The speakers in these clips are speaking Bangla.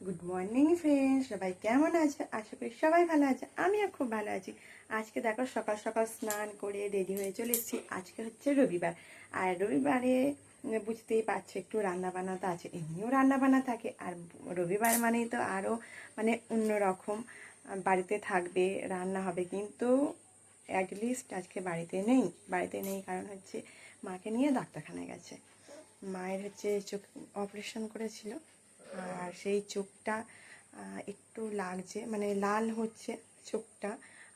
গুড মর্নিং ফ্রেন্ড সবাই কেমন আছে? আশা করি সবাই ভালো আছে। আমিও খুব ভালো আছি। আজকে দেখো সকাল সকাল স্নান করে রেডি হয়ে চলে এসেছি। আজকে হচ্ছে রবিবার। আর রবিবারে বুঝতেই পারছ, একটু রান্না বান্না তো আছে। এমনিও রান্না বান্না থাকে। আর রবিবার মানেই তো আরও মানে অন্যরকম বাড়িতে থাকবে, রান্না হবে। কিন্তু অ্যাটলিস্ট আজকে বাড়িতে নেই। বাড়িতে নেই কারণ হচ্ছে মাকে নিয়ে ডাক্তারখানায় গেছে। মায়ের হচ্ছে চোখ অপারেশন করেছিল। আর সেই চোখটা একটু লাগছে মানে লাল হচ্ছে চোখটা,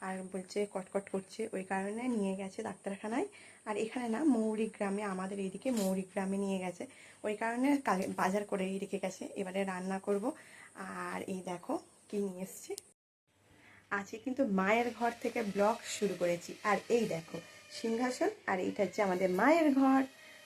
আর বলছে কটকট করছে, ওই কারণে নিয়ে গেছে ডাক্তারখানায়। আর এখানে না মৌরি গ্রামে আমাদের এইদিকে মৌরি গ্রামে নিয়ে গেছে। ওই কারণে বাজার করেই রেখে গেছে, এবারে রান্না করব। আর এই দেখো কি নিয়ে এসছি। আজকে কিন্তু মায়ের ঘর থেকে ব্লগ শুরু করেছি। আর এই দেখো সিংহাসন, আর এইটা হচ্ছে আমাদের মায়ের ঘর।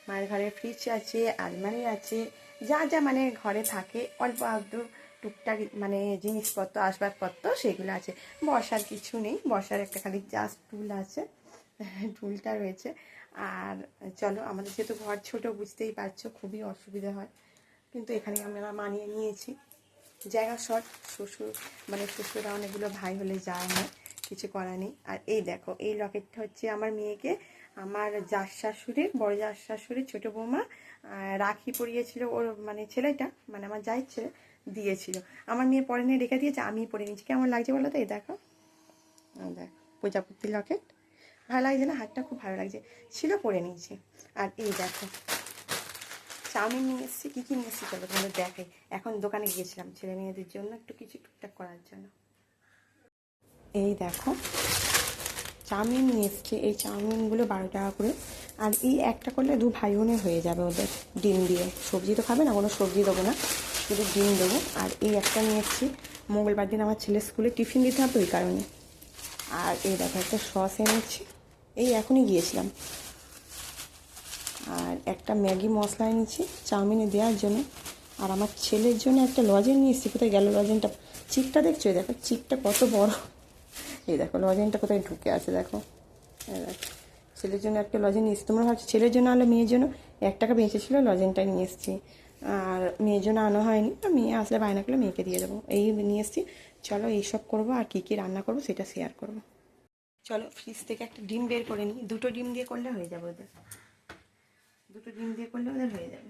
মায়ের ঘরে ফ্রিজ আছে, আলমারি আছে যা যা মানে ঘরে থাকে, অল্প আধটু টুকটাক মানে জিনিসপত্র, আসবাবপত্র সেগুলো আছে। বসার কিছু নেই, বসার একটা খালি জাস্ট টুল আছে, টুলটা রয়েছে। আর চলো, আমাদের যেহেতু ঘর ছোট, বুঝতেই পারছ, খুবই অসুবিধা হয়। কিন্তু এখানে আমরা মানিয়ে নিয়েছি। জায়গা শর্ট, শ্বশুর মানে শ্বশুরা অনেকগুলো ভাই হলে যায় না, কিছু করার নেই। আর এই দেখো, এই লকেটটা হচ্ছে আমার মেয়েকে, আমার জাস শাশুড়ির, বড় জাস শাশুড়ির ছোটো বৌমা রাখি পরিয়েছিল ওর মানে ছেলেটা মানে আমার যাই ছেলে দিয়েছিল। আমার মেয়ে পরে নিয়ে রেখে দিয়েছে, আমি পরে নিয়েছি। কেমন লাগছে বলো তো? এই দেখো। দেখ, প্রজাপতি লকেট। ভালো লাগছে না? হাতটা খুব ভালো লাগছে। ছিল পরে নিয়েছি। আর এই দেখো, চাউমিন নিয়ে এসেছি। কী কী নিয়ে এসেছি চলো তোমাদের দেখে এখন দোকানে গিয়েছিলাম ছেলে মেয়েদের জন্য একটু কিছু টুকটাক করার জন্য। এই দেখো, চাউমিন নিয়ে এসছি। এই চাউমিনগুলো বারো টাকা করে। আর এই একটা করলে দু ভাই বোনের হয়ে যাবে ওদের। ডিম দিয়ে। সবজি তো খাবে না, কোনো সবজি দেবো না, শুধু ডিম দেবো। আর এই একটা নিয়ে এসছি। মঙ্গলবার দিন আমার ছেলে স্কুলে টিফিন দিতে হবে ওই কারণে। আর এই দেখো, একটা সস এনেছি এই এখনই গিয়েছিলাম। আর একটা ম্যাগি মশলা এনেছি চাউমিনে দেওয়ার জন্য। আর আমার ছেলের জন্য একটা লজেন নিয়ে এসেছি। কোথায় গেল লজেনটা? চিকটা দেখছ? দেখো, চিকটা কত বড়। এই দেখো, লজেনটা কোথায় ঢুকে আছে, দেখো। দেখো। ছেলের জন্য একটা লজেন নিয়ে এসেছি। তোমরা ভাবছ ছেলের জন্য আনলে মেয়ের জন্য? এক টাকা বেঁচেছিল, লজেনটা নিয়ে এসেছি। আর মেয়ের জন্য আনা হয়নি, আর মেয়ে আসলে বায়না করলে মেয়েকে দিয়ে দেবো। এই নিয়ে এসেছি। চলো এইসব করব, আর কী কী রান্না করব সেটা শেয়ার করব। চলো ফ্রিজ থেকে একটা ডিম বের করে নিই। দুটো ডিম দিয়ে করলে হয়ে যাবে ওদের। দুটো ডিম দিয়ে করলে ওদের হয়ে যাবে।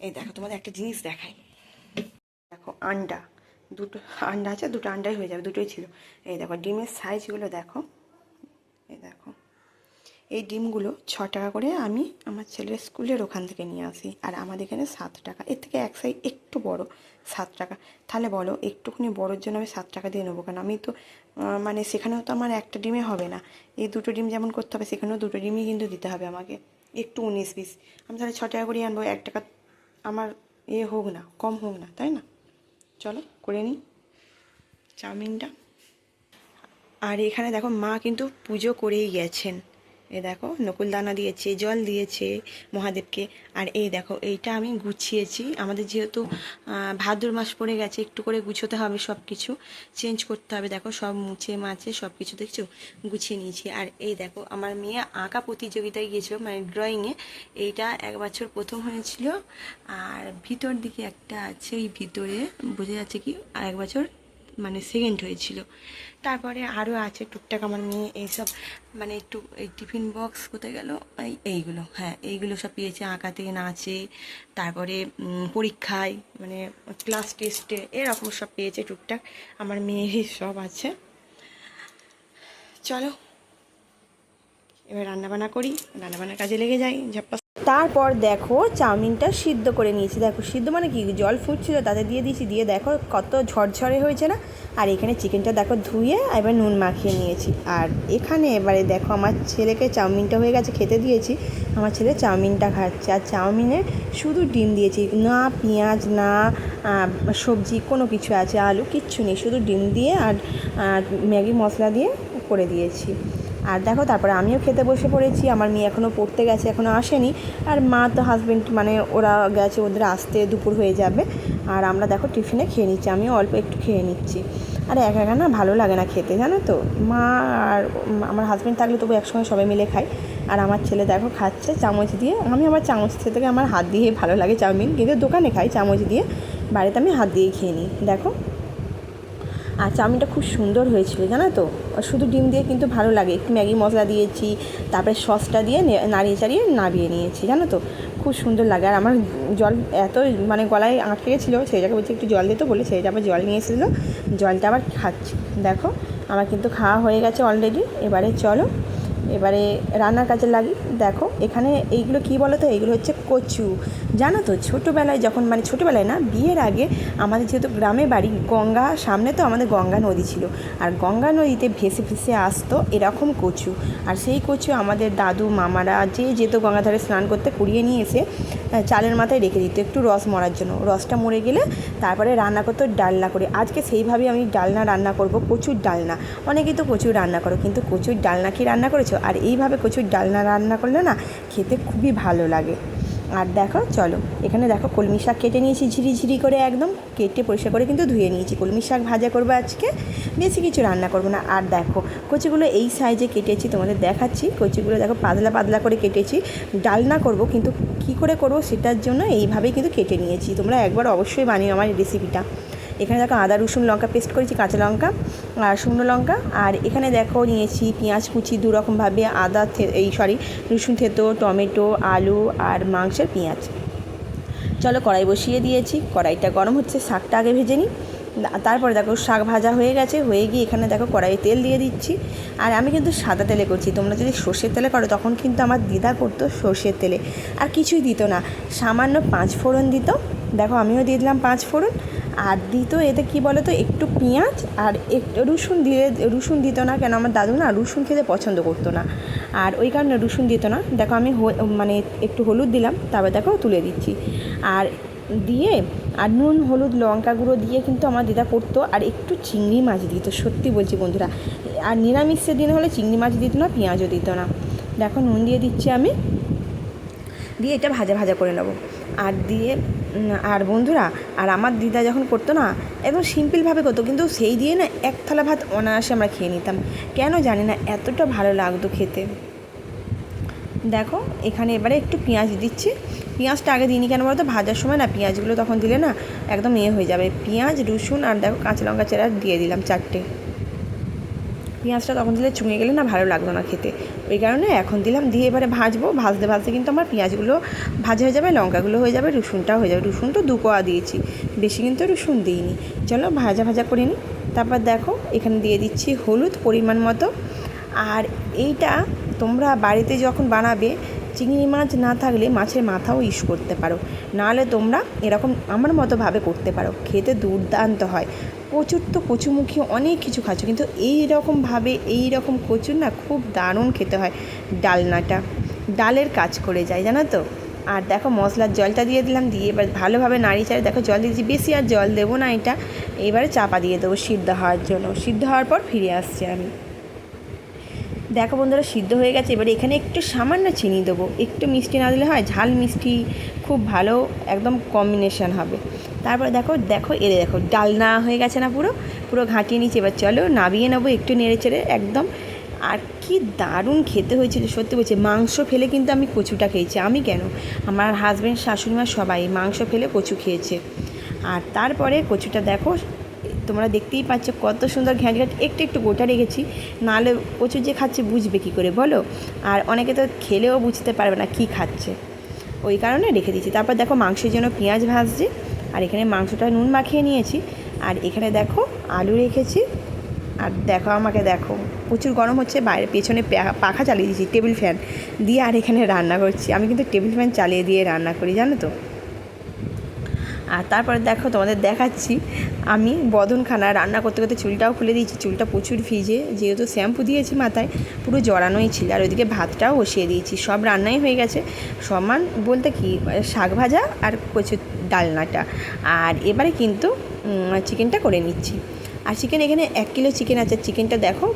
এই দেখো, তোমাদের একটা জিনিস দেখাই। দেখো, আন্ডা। দুটো আন্ডা আছে, দুটো আন্ডাই হয়ে যাবে, দুটোই ছিল। এই দেখো, ডিমের সাইজগুলো দেখো। এই দেখো, এই ডিমগুলো ছ টাকা করে আমি আমার ছেলের স্কুলের ওখান থেকে নিয়ে আসি। আর আমাদের এখানে সাত টাকা। এর থেকে এক সাইজ একটু বড়, সাত টাকা। তাহলে বলো, একটুখানি বড়োর জন্য আমি সাত টাকা দিয়ে নেব কারণ আমি তো মানে সেখানেও তো আমার একটা ডিমে হবে না। এই দুটো ডিম যেমন করতে হবে, সেখানেও দুটো ডিমই কিন্তু দিতে হবে আমাকে। একটু উনিশ পিস আমি তাহলে ছ টাকা করেই আনব, এক টাকা আমার এ হোক না, কম হোক না, তাই না? চলো করে নিই চাউমিনটা। আর এখানে দেখো মা কিন্তু পুজো করেই গেছেন। এ দেখো, নকুলদানা দিয়েছে, জল দিয়েছে মহাদেবকে। আর এই দেখো, এইটা আমি গুছিয়েছি। আমাদের যেহেতু ভাদ্র মাস পড়ে গেছে, একটু করে গুছোতে হবে সব কিছু চেঞ্জ করতে হবে, দেখো, সব মুছে মাছে সব কিছু দেখছ? গুছিয়ে নিয়েছি। আর এই দেখো, আমার মেয়ে আঁকা প্রতিযোগিতায় গিয়েছিল মানে ড্রয়িংয়ে এইটা এক বছর প্রথম হয়েছিল। আর ভিতর দিকে একটা আছে ওই ভিতরে, বোঝা যাচ্ছে কি? আর এক বছর মানে সেকেন্ড হয়েছিল। তারপরে আরও আছে টুকটাক আমার মেয়ে এইসব মানে একটু এই টিফিন বক্স কোথায় গেল? এই, এইগুলো হ্যাঁ এইগুলো সব পেয়েছে আঁকাতে, নাচে, তারপরে পরীক্ষায় মানে ক্লাস টেস্টে এরকম সব পেয়েছে টুকটাক আমার মেয়েরই সব আছে। চলো, এবার রান্নাবান্না করি, রান্নাবান্নার কাজে লেগে যাই, ঝাপ্পা তারপর দেখো চাউমিনটা সিদ্ধ করে নিয়েছি। দেখো সিদ্ধ মানে কি? জল ফুটছিল, তাতে দিয়ে দিয়েছি। দিয়ে দেখো কত ঝরঝরে হয়েছে না? আর এখানে চিকেনটা দেখো ধুয়ে এবার নুন মাখিয়ে নিয়েছি। আর এখানে এবারে দেখো আমার ছেলেকে চাউমিনটা হয়ে গেছে, খেতে দিয়েছি। আমার ছেলে চাউমিনটা খাচ্ছে। আর চাউমিনে শুধু ডিম দিয়েছি। না পেঁয়াজ, না সবজি, কোনো কিছু আছে, আলু, কিচ্ছু নেই। শুধু ডিম দিয়ে আর ম্যাগি মশলা দিয়ে করে দিয়েছি। আর দেখো, তারপরে আমিও খেতে বসে পড়েছি, আমার মেয়ে এখনও পড়তে গেছে এখনও আসেনি। আর মা তো হাজবেন্ড মানে ওরা গেছে, ওদের আসতে দুপুর হয়ে যাবে। আর আমরা দেখো টিফিনে খেয়ে নিচ্ছি, আমিও অল্প একটু খেয়ে নিচ্ছি। আর একা একা না ভালো লাগে না খেতে, জানো তো? মা আর আমার হাজব্যান্ড থাকলে তবু একসঙ্গে সবাই মিলে খাই। আর আমার ছেলে দেখো খাচ্ছে চামচ দিয়ে। আমি আমার চামচ থেকে আমার হাত দিয়ে ভালো লাগে চাউমিন, কিন্তু দোকানে খাই চামচ দিয়ে। বাড়িতে আমি হাত দিয়ে খেয়ে নিই, দেখো। আর চাউমিনটা খুব সুন্দর হয়েছিল, জানো তো? শুধু ডিম দিয়ে কিন্তু ভালো লাগে। একটু ম্যাগি মশলা দিয়েছি, তারপরে সসটা দিয়ে নাড়িয়ে চাড়িয়ে নাবিয়ে নিয়েছি, জানো তো? খুব সুন্দর লাগে। আর আমার জল এত মানে গলায় আটকে গেছিল, সেই বলছি একটু জল দিতে বলে সেই আবার জল নিয়ে এসেছিল। জলটা আবার খাচ্ছি। দেখো, আমার কিন্তু খাওয়া হয়ে গেছে অলরেডি এবারে চলো এবারে রান্নার কাজে লাগি। দেখো, এখানে এইগুলো কী বলো তো এইগুলো হচ্ছে কচু। জানো তো, ছোটোবেলায় যখন মানে ছোটোবেলায় না, বিয়ের আগে আমাদের যেহেতু গ্রামে বাড়ি, গঙ্গা, সামনে তো আমাদের গঙ্গা নদী ছিল। আর গঙ্গা নদীতে ভেসে ভেসে আসতো এরকম কচু। আর সেই কচু আমাদের দাদু, মামারা যে যেত গঙ্গাধারে স্নান করতে কুড়িয়ে নিয়ে এসে চালের মাথায় রেখে দিত একটু রস মরার জন্য। রসটা মরে গেলে তারপরে রান্না করতো ডালনা করে। আজকে সেইভাবে আমি ডালনা রান্না করব, কচুর ডালনা। অনেকেই তো কচুর রান্না করো, কিন্তু কচুর ডালনা কি রান্না করেছ? আর এইভাবে কচুর ডালনা রান্না করলে না খেতে খুবই ভালো লাগে। আর দেখো, চলো, এখানে দেখো কলমি শাক কেটে নিয়েছি ঝিরি ঝিরি করে একদম। কেটে পরিষ্কার করে কিন্তু ধুয়ে নিয়েছি। কলমি শাক ভাজা করব আজকে, বেশি কিছু রান্না করব না। আর দেখো, কচুগুলো এই সাইজে কেটেছি, তোমাদের দেখাচ্ছি। কচুগুলো দেখো পাতলা পাতলা করে কেটেছি। ডালনা করব, কিন্তু কি করে করব সেটার জন্য এইভাবেই কিন্তু কেটে নিয়েছি। তোমরা একবার অবশ্যই বানিও আমার রেসিপিটা এখানে দেখো আদা, রসুন, লঙ্কা পেস্ট করেছি, কাঁচা লঙ্কা আর শুকনো লঙ্কা। আর এখানে দেখো নিয়েছি পেঁয়াজ কুচি দু রকমভাবে আদা এই সরি, রসুন থেতো, টমেটো, আলু আর মাংসের পেঁয়াজ। চলো কড়াই বসিয়ে দিয়েছি, কড়াইটা গরম হচ্ছে, শাকটা আগে ভেজে নিই। তারপরে দেখো শাক ভাজা হয়ে গেছে, হয়ে গিয়ে এখানে দেখো কড়াইয়ে তেল দিয়ে দিচ্ছি। আর আমি কিন্তু সাদা তেলে করছি, তোমরা যদি সর্ষের তেলে করো তখন কিন্তু আমার দিদা করতো সর্ষের তেলে। আর কিছুই দিত না, সামান্য পাঁচ ফোড়ন দিত। দেখো আমিও দিয়ে দিলাম পাঁচ ফোড়ন আর দিত এতে কি বলো তো একটু পেঁয়াজ আর একটু রসুন দিয়ে, রসুন দিত না কেন? আমার দাদু না রসুন খেতে পছন্দ করতো না। আর ওই কারণে রসুন দিত না। দেখো আমি মানে একটু হলুদ দিলাম, তারপর দেখো তুলে দিচ্ছি। আর দিয়ে, আর নুন, হলুদ, লঙ্কা গুঁড়ো দিয়ে কিন্তু আমার দিদা করতো। আর একটু চিংড়ি মাছ দিত, সত্যি বলছি বন্ধুরা। আর নিরামিষের দিন হলে চিংড়ি মাছ দিত না, পেঁয়াজও দিত না। দেখো নুন দিয়ে দিচ্ছি আমি। দিয়ে এটা ভাজা ভাজা করে নেব। আর দিয়ে আর বন্ধুরা, আর আমার দিদা যখন করতো না, একদম সিম্পলভাবে করতো, কিন্তু সেই দিয়ে না এক থালা ভাত অনায়াসে আমরা খেয়ে নিতাম। কেন জানি না, এতটা ভালো লাগতো খেতে। দেখো, এখানে এবারে একটু পেঁয়াজ দিচ্ছি। পেঁয়াজটা আগে দিইনি কেন বলতো? ভাজার সময় না পেঁয়াজগুলো তখন দিলে না একদম ইয়ে হয়ে যাবে। পেঁয়াজ, রসুন আর দেখো কাঁচা লঙ্কা চেরা দিয়ে দিলাম চারটে। পেঁয়াজটা তখন দিলে চুঙে গেলে না ভালো লাগতো না খেতে। ওই কারণে এখন দিলাম, দিয়ে এবারে ভাজবো। ভাজতে ভাজতে কিন্তু আমার পেঁয়াজগুলো ভাজা হয়ে যাবে, লঙ্কাগুলো হয়ে যাবে, রসুনটাও হয়ে যাবে। রসুন তো দু কোয়া দিয়েছি, বেশি কিন্তু রসুন দিইনি। চলো ভাজা ভাজা করে নিই। তারপর দেখো, এখানে দিয়ে দিচ্ছি হলুদ পরিমাণ মতো। আর এইটা তোমরা বাড়িতে যখন বানাবে, চিংড়ি মাছ না থাকলে মাছের মাথাও ইউজ করতে পারো। নাহলে তোমরা এরকম আমার মতোভাবে করতে পারো। খেতে দুর্দান্ত হয়। প্রচুর তো কচুমুখী অনেক কিছু খাচ্ছ, কিন্তু এই রকমভাবে এই রকম কচুর না খুব দারুণ খেতে হয় ডালনাটা। ডালের কাজ করে যায়, জানো তো? আর দেখো মশলার জলটা দিয়ে দিলাম, দিয়ে এবার ভালোভাবে নাড়ি চাড়ি দেখো জল দিয়েছি, বেশি আর জল দেবো না এটা। এবারে চাপা দিয়ে দেবো সিদ্ধ হওয়ার জন্য। সিদ্ধ হওয়ার পর ফিরে আসছি আমি। দেখো বন্ধুরা, সিদ্ধ হয়ে গেছে, এবারে এখানে একটু সামান্য চিনি দেবো। একটু মিষ্টি না দিলে হয়, ঝাল মিষ্টি খুব ভালো, একদম কম্বিনেশন হবে। তারপরে দেখো দেখো এরে দেখো, ডালনা হয়ে গেছে না পুরো? পুরো ঘাঁটিয়ে নিচে এবার চলো নাবিয়ে নেব একটু নেড়ে চেড়ে, একদম। আর কি দারুণ খেতে হয়েছিল, সত্যি বলছি। মাংস ফেলে কিন্তু আমি কচুটা খেয়েছি। আমি কেন? আমার হাজব্যান্ড শাশুড়িমা সবাই মাংস ফেলে কচু খেয়েছে। আর তারপরে কচুটা দেখো, তোমরা দেখতেই পাচ্ছ কত সুন্দর ঘ্যাঁট ঘ্যাঁট একটু একটু গোটা রেখেছি। নাহলে প্রচুর যে খাচ্ছে বুঝবে কী করে, বলো? আর অনেকে তো খেলেও বুঝতে পারবে না কী খাচ্ছে। ওই কারণে রেখে দিয়েছি। তারপর দেখো মাংসের জন্য পেঁয়াজ ভাজছি। আর এখানে মাংসটা নুন মাখিয়ে নিয়েছি। আর এখানে দেখো আলু রেখেছি। আর দেখো, আমাকে দেখো, প্রচুর গরম হচ্ছে, বাইরে পেছনে পাখা চালিয়ে দিয়েছি, টেবিল ফ্যান। দিয়ে আর এখানে রান্না করছি। আমি কিন্তু টেবিল ফ্যান চালিয়ে দিয়ে রান্না করি, জানো তো? আর তারপরে দেখো তোমাদের দেখাচ্ছি, আমি বদনখানা রান্না করতে করতে চুলটাও খুলে দিয়েছি, চুলটা প্রচুর ভিজে, যেহেতু শ্যাম্পু দিয়েছি মাথায়, পুরো জড়ানোই ছিল, আর ওইদিকে ভাতটাও বসিয়ে দিয়েছি, সব রান্নাই হয়ে গেছে, সমান বলতে কি, শাক ভাজা আর কচুর ডালনাটা, আর এবারে কিন্তু চিকেনটা করে নিচ্ছি, আর চিকেন এখানে এক কিলো চিকেন আছে, চিকেনটা দেখো,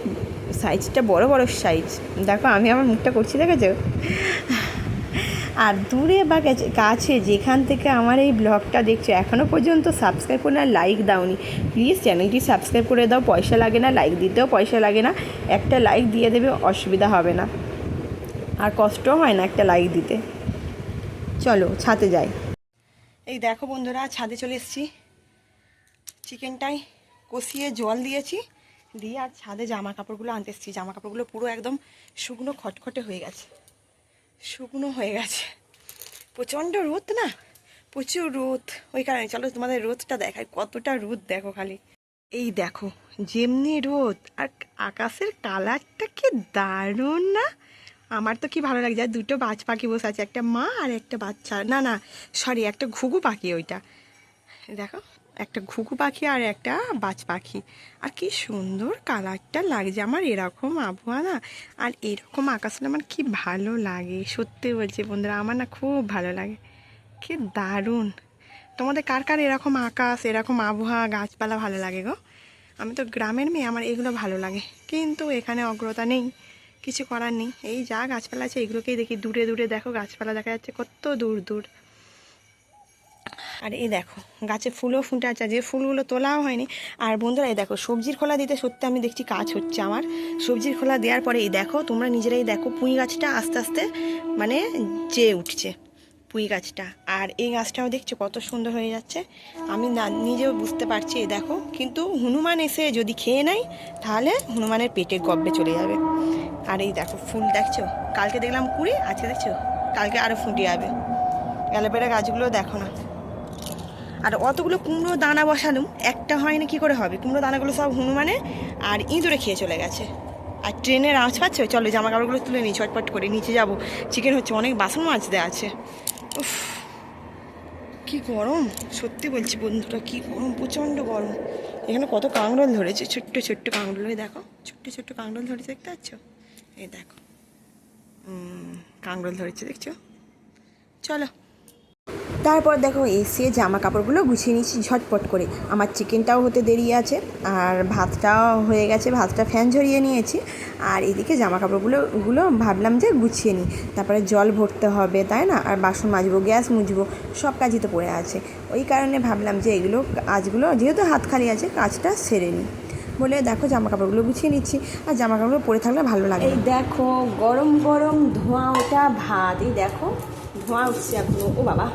সাইজটা বড় বড় সাইজ, দেখো আমি আমার মুখটা করছি, দেখেছ? আর দূরে বা কাছে- যেখান থেকে আমার এই ব্লগটা দেখছ এখনও পর্যন্ত সাবস্ক্রাইব করে না লাইক দাওনি। প্লিজ চ্যানেলটি সাবস্ক্রাইব করে দাও, পয়সা লাগে না লাইক দিতেও পয়সা লাগে না। একটা লাইক দিয়ে দেবে, অসুবিধা হবে না। আর কষ্টও হয় না একটা লাইক দিতে। চলো, ছাদে যাই। এই দেখো বন্ধুরা, ছাদে চলে এসেছি। চিকেনটাই কষিয়ে জল দিয়েছি, দিয়ে আর ছাদে জামা কাপড়গুলো আনতে এসেছি। জামা কাপড়গুলো পুরো একদম শুকনো খটখটে হয়ে গেছে। শুকনো হয়ে গেছে। প্রচণ্ড রোদ না? প্রচুর রোদ। ওই কারণে চলো তোমাদের রোদটা দেখায় কতটা রোদ দেখো খালি। এই দেখো, যেমনি রোদ, আর আকাশের কালারটা কি দারুণ না? আমার তো কি ভালো লাগছে। আর দুটো বাজ পাখি বসে আছে, একটা মা আর একটা বাচ্চা। না না সরি একটা ঘুঘু পাখি ওইটা। দেখো একটা ঘুঘু পাখি আর একটা বাজ পাখি। আর কি সুন্দর কালারটা লাগছে আমার, এরকম আবহাওয়া না। আর এরকম আকাশটা আমার কি ভালো লাগে, সত্যি বলছি বন্ধুরা, আমার না খুব ভালো লাগে। কি দারুণ। তোমাদের কার কার এরকম আকাশ, এরকম আবহাওয়া, গাছপালা ভালো লাগে গো? আমি তো গ্রামের মেয়ে, আমার এগুলো ভালো লাগে। কিন্তু এখানে অগ্রতা নেই, কিছু করার নেই। এই যা গাছপালা আছে, এগুলোকেই দেখি দূরে দূরে। দেখো গাছপালা দেখা যাচ্ছে কত দূর দূর। আর এই দেখো, গাছে ফুলও ফুটে আছে যে ফুলগুলো তোলাও হয়নি। আর বন্ধুরা, এই দেখো, সবজির খোলা দিতে সত্যি আমি দেখছি কাজ হচ্ছে আমার। সবজির খোলা দেওয়ার পরে এই দেখো, তোমরা নিজেরাই দেখো, পুঁই গাছটা আস্তে আস্তে মানে চেয়ে উঠছে, পুঁই গাছটা। আর এই গাছটাও দেখছ কত সুন্দর হয়ে যাচ্ছে। আমি না, নিজেও বুঝতে পারছি, এই দেখো। কিন্তু হনুমান এসে যদি খেয়ে নেয়, তাহলে হনুমানের পেটে গব্বে চলে যাবে। আর এই দেখো, ফুল দেখছ? কালকে দেখলাম কুড়ি, আজকে দেখছ? কালকে আরও ফুটে যাবে। অ্যালোভেরা গাছগুলো দেখো না। আর অতগুলো কুমড়ো দানা বসালুম একটা হয় না কি করে হবে? কুমড়ো দানাগুলো সব হনুমানে আর ইঁদুরে খেয়ে চলে গেছে। আর ট্রেনের আওয়াজ পাচ্ছ? চলো জামা কাপড়গুলো তুলে নিই ছটপট করে। নিচে যাব। চিকেন হচ্ছে, অনেক বাসন মাজতে আছে। উফ, কি গরম। সত্যি বলছি বন্ধুরা, কি গরম, প্রচণ্ড গরম। এখানে কত কাঁকড়োল ধরেছে, ছোট্ট ছোট্ট কাঁকড়োল। দেখো, ছোট্ট ছোট্ট কাঁকড়োল ধরেছে, দেখতে পাচ্ছ? এই দেখো। কাঁকড়োল ধরেছে, দেখছ? চলো। তারপর দেখো এসে জামা কাপড়গুলো গুছিয়ে নিচ্ছি ঝটপট করে। আমার চিকেনটাও হতে দেরি আছে আর ভাতটাও হয়ে গেছে ভাতটা ফ্যান ঝরিয়ে নিয়েছি। আর এদিকে জামা কাপড়গুলো গুলো ভাবলাম যে গুছিয়ে নিই। তারপরে জল ভরতে হবে তাই না? আর বাসন মাজবো গ্যাস মুছবো সব কাজই তো পড়ে আছে। ওই কারণে ভাবলাম যে এগুলো কাজগুলো যেহেতু হাত খালি আছে কাজটা সেরে নিই। বলে দেখো জামা কাপড়গুলো গুছিয়ে নিচ্ছি আর জামা কাপড়গুলো পরে থাকলে ভালো লাগে এই দেখো গরম গরম ধোঁয়া ওঠা ভাত। এই দেখো ধোঁয়া উঠছে এখনও। ও বাবা।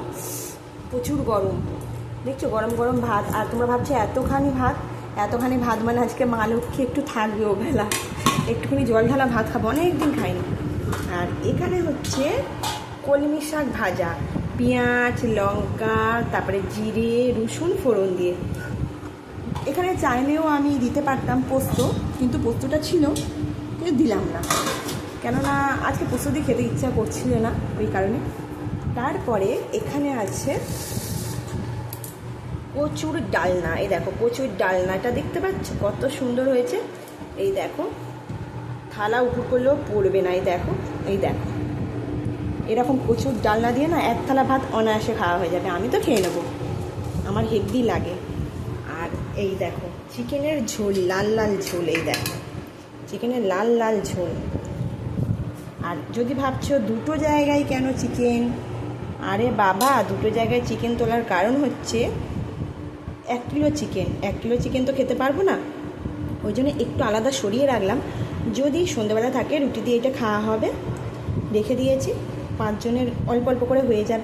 প্রচুর গরম। দেখছ, গরম গরম ভাত। আর তোমরা ভাবছ, এতখানি ভাত? এতখানি ভাত মানে আজকে মা লক্ষ্মী একটু থাকবে ও বেলা একটুখানি জল ঢালা ভাত খাব অনেক দিন খাইনি। আর এখানে হচ্ছে কলমি শাক ভাজা। পেঁয়াজ, লঙ্কা, তারপরে জিরে, রসুন, ফোড়ন দিয়ে। এখানে চাইলেও আমি দিতে পারতাম পোস্ত, কিন্তু পোস্তটা ছিল, কিন্তু দিলাম না। কেননা আজকে পোস্ত দিয়ে খেতে ইচ্ছা করছিল না, ওই কারণে। তারপরে এখানে আছে কচুর ডালনা। এই দেখো, কচুর ডালনাটা দেখতে পাচ্ছ? কত সুন্দর হয়েছে। এই দেখো, থালা উপর করলেও পড়বে না, এই দেখো এই দেখো। এরকম কচুর ডালনা দিয়ে না এক থালা ভাত অনায়াসে খাওয়া হয়ে যাবে। আমি তো খেয়ে নেব। আমার হেভি লাগে। আর এই দেখো, চিকেনের ঝোল, লাল লাল ঝোল, এই দেখো। চিকেনের লাল লাল ঝোল। আর যদি ভাবছ দুটো জায়গায় কেন চিকেন আরে বাবা, দুটো জায়গায় চিকেন তোলার কারণ হচ্ছে এক কিলো চিকেন এক কিলো চিকেন তো খেতে পারব না। ওই জন্য একটু আলাদা সরিয়ে রাখলাম। যদি সন্ধ্যেবেলা থাকে, রুটি দিয়ে এটা খাওয়া হবে। রেখে দিয়েছি। পাঁচজনের অল্প অল্প করে হয়ে যাবে।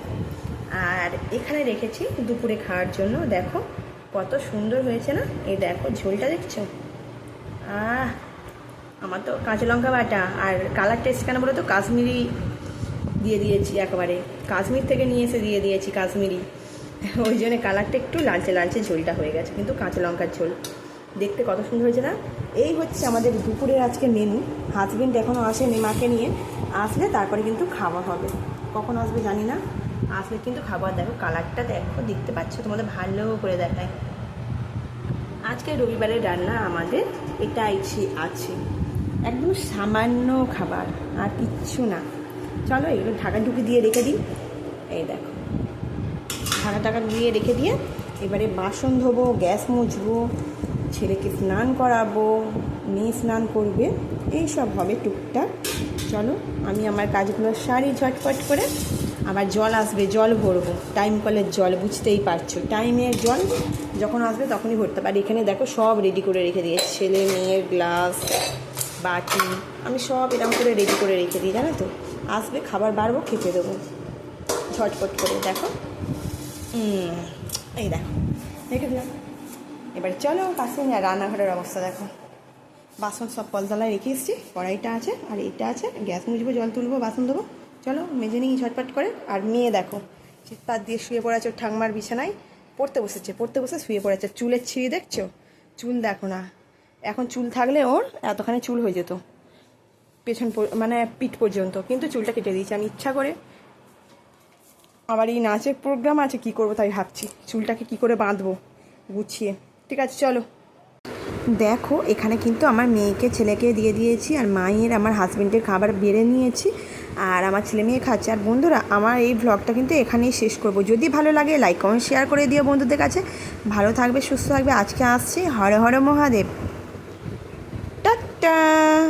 আর এখানে রেখেছি দুপুরে খাওয়ার জন্য। দেখো কত সুন্দর হয়েছে না? এই দেখো ঝোলটা দেখছ? আহ, আমার তো কাঁচা লঙ্কা বাটা। আর কালার টেস্ট কেন বলো তো? কাশ্মীরি দিয়ে দিয়েছি একেবারে। কাশ্মীর থেকে নিয়ে এসে দিয়ে দিয়েছি কাশ্মীরি। ওই জন্য কালারটা একটু লালচে লালচে ঝোলটা হয়ে গেছে, কিন্তু কাঁচা লঙ্কার ঝোল। দেখতে কত সুন্দর হয়েছে না? এই হচ্ছে আমাদের দুপুরের আজকে মেনু হাজবেন্ড এখনও আসেনি মাকে নিয়ে। আসলে তারপরে কিন্তু খাওয়া হবে। কখন আসবে জানি না। আসলে কিন্তু খাবার, দেখো কালারটা দেখো, দেখতে পাচ্ছ, তোমাদের ভালো করে দেখায়। আজকে রবিবারের রান্না আমাদের এটা আছে। একদম সামান্য খাবার, আর কিচ্ছু না। চলো, এগুলো ঢাকা ঢুকি দিয়ে রেখে দিই। এই দেখো। ঢাকা টাকা দিয়ে রেখে দিয়ে এবারে বাসন ধোবো, গ্যাস মুছবো, ছেলেকে স্নান করাবো, মেয়ে স্নান করবে, এই সব হবে টুকটাক। চলো, আমি আমার কাজগুলো সারি ঝটপট করে আবার জল আসবে, জল ভরবো। টাইম কলের জল, বুঝতেই পারছ। টাইমের জল যখন আসবে তখনই ভরতে পারি। এখানে দেখো সব রেডি করে রেখে দিয়েছি, ছেলে, মেয়ের গ্লাস বাটি। আমি সব এরকম করে রেডি করে রেখে দিই, জানো তো? আসবে খাবার বাড়বো, খেতে দেবো। ঝটপট করে, দেখো? এই দেখো রেখে দিলাম। এবার চলো পাশে রান্নাঘরের অবস্থা দেখো। বাসন সব কলতলায় রেখে এসেছি, কড়াইটা আছে আর এটা আছে। গ্যাস মুছবো, জল তুলবো, বাসন দেবো চলো, মেজে নিই ঝটপট করে। আর মেয়ে দেখো চিৎপাত দিয়ে শুয়ে পড়ে আছে ঠাংমার বিছানায়। পড়তে বসেছে, পড়তে বসে শুয়ে পড়ে আছে চুলের ছিঁড়ি দেখছ? চুল দেখো না। এখন চুল থাকলে ওর এতখানি চুল হয়ে যেত। পেছন মানে পিঠ পর্যন্ত। কিন্তু চুলটা কেটে দিয়েছি, আমি ইচ্ছা করে। আবার এই নাচের প্রোগ্রাম আছে, কি করব তাই ভাবছি। চুলটাকে কি করে বাঁধবো, গুছিয়ে। ঠিক আছে, চলো। দেখো, এখানে কিন্তু আমার মেয়েকে, ছেলেকে দিয়ে দিয়েছি, আর মায়ের, আমার হাজব্যান্ডের খাবার বেড়ে নিয়েছি, আর আমার ছেলে মেয়ে খাচ্ছে। আর বন্ধুরা, আমার এই ব্লগটা কিন্তু এখানেই শেষ করব। যদি ভালো লাগে লাইক কমেন্ট শেয়ার করে দিও বন্ধুদের কাছে। ভালো থাকবে, সুস্থ থাকবে। আজকে আসছি, হর হর মহাদেব। 干。